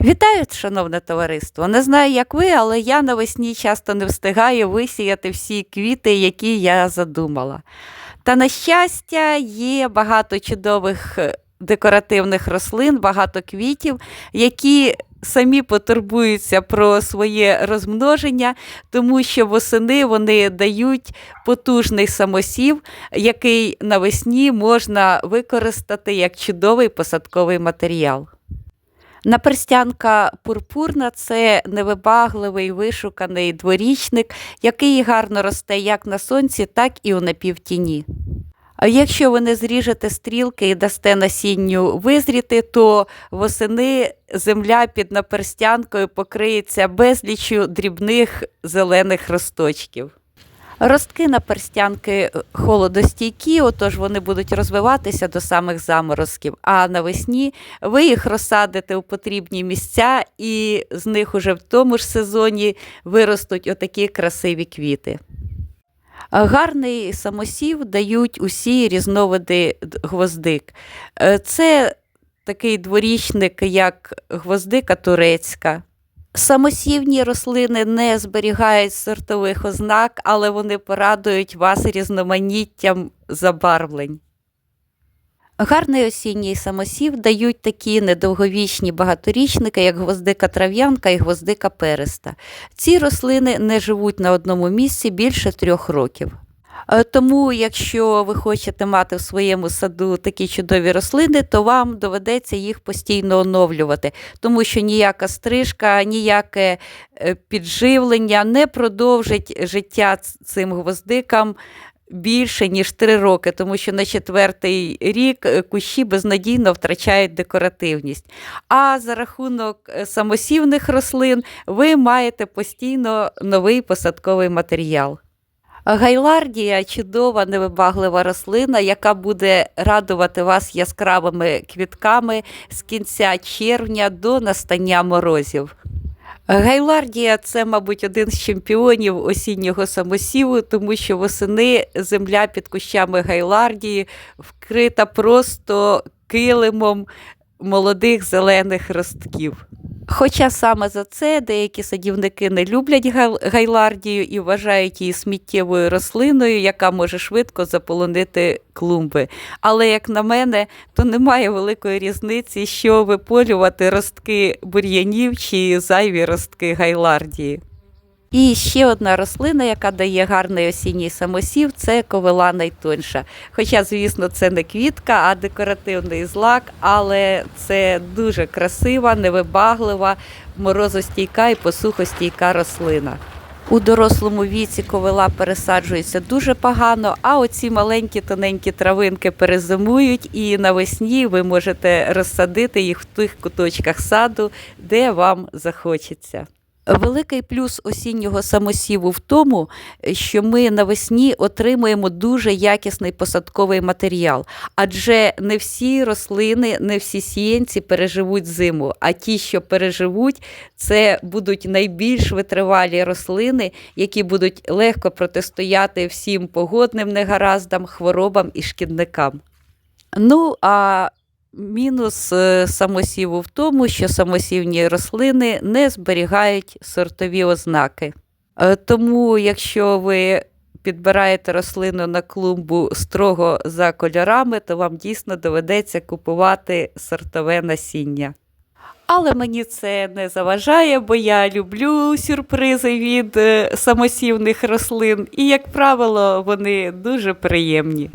Вітаю, шановне товариство! Не знаю, як ви, але я навесні часто не встигаю висіяти всі квіти, які я задумала. Та, на щастя, є багато чудових е, декоративних рослин, багато квітів, які самі потурбуються про своє розмноження, тому що восени вони дають потужний самосів, який навесні можна використати як чудовий посадковий матеріал. Наперстянка пурпурна це невибагливий вишуканий дворічник, який гарно росте як на сонці, так і у напівтіні. А якщо ви не зріжете стрілки і дасте насінню визріти, то восени земля під наперстянкою покриється безліччю дрібних зелених росточків. Ростки наперстянки холодостійкі, отож вони будуть розвиватися до самих заморозків. А навесні ви їх розсадите у потрібні місця, і з них уже в тому ж сезоні виростуть отакі красиві квіти. Гарний самосів дають усі різновиди гвоздик. Е, Це такий дворічник, як гвоздика турецька. Самосівні рослини не зберігають сортових ознак, але вони порадують вас різноманіттям забарвлень. Гарний осінній самосів дають такі недовговічні багаторічники, як гвоздика трав'янка і гвоздика переста. Ці рослини не живуть на одному місці більше трьох років. Е, Тому, якщо ви хочете мати в своєму саду такі чудові рослини, то вам доведеться їх постійно оновлювати, тому що ніяка стрижка, ніяке е, підживлення не продовжить життя цим гвоздикам більше, ніж три роки, тому що на четвертий рік е, кущі безнадійно втрачають декоративність. А за рахунок самосівних рослин ви маєте постійно новий посадковий матеріал. Гайлардія чудова невибаглива рослина, яка буде радувати вас яскравими квітками з кінця червня до настання морозів. Гайлардія це, мабуть, один з чемпіонів осіннього самосіву, тому що восени земля під кущами гайлардії вкрита просто килимом молодих зелених ростків. Хоча саме за це деякі садівники не люблять гай- гайлардію і вважають її сміттєвою рослиною, яка може швидко заполонити клумби. Але, як на мене, то немає великої різниці, що виполювати ростки бур'янів чи зайві ростки гайлардії. І ще одна рослина, яка дає гарний осінній самосів, це ковила найтонша. Хоча, звісно, це не квітка, а декоративний злак, але це дуже красива, невибаглива, морозостійка і посухостійка рослина. У дорослому віці ковила пересаджується дуже погано, а оці маленькі тоненькі травинки перезимують, і навесні ви можете розсадити їх в тих куточках саду, де вам захочеться. Великий плюс осіннього самосіву в тому, що ми навесні отримуємо дуже якісний посадковий матеріал, адже не всі рослини, не всі сіянці переживуть зиму, а ті, що переживуть, це будуть найбільш витривалі рослини, які будуть легко протистояти всім погодним негараздам, хворобам і шкідникам. Ну, а Мінус е, самосіву в тому, що самосівні рослини не зберігають сортові ознаки. Е, Тому, якщо ви підбираєте рослину на клумбу строго за кольорами, то вам дійсно доведеться купувати сортове насіння. Але мені це не заважає, бо я люблю сюрпризи від е, самосівних рослин, і, як правило, вони дуже приємні.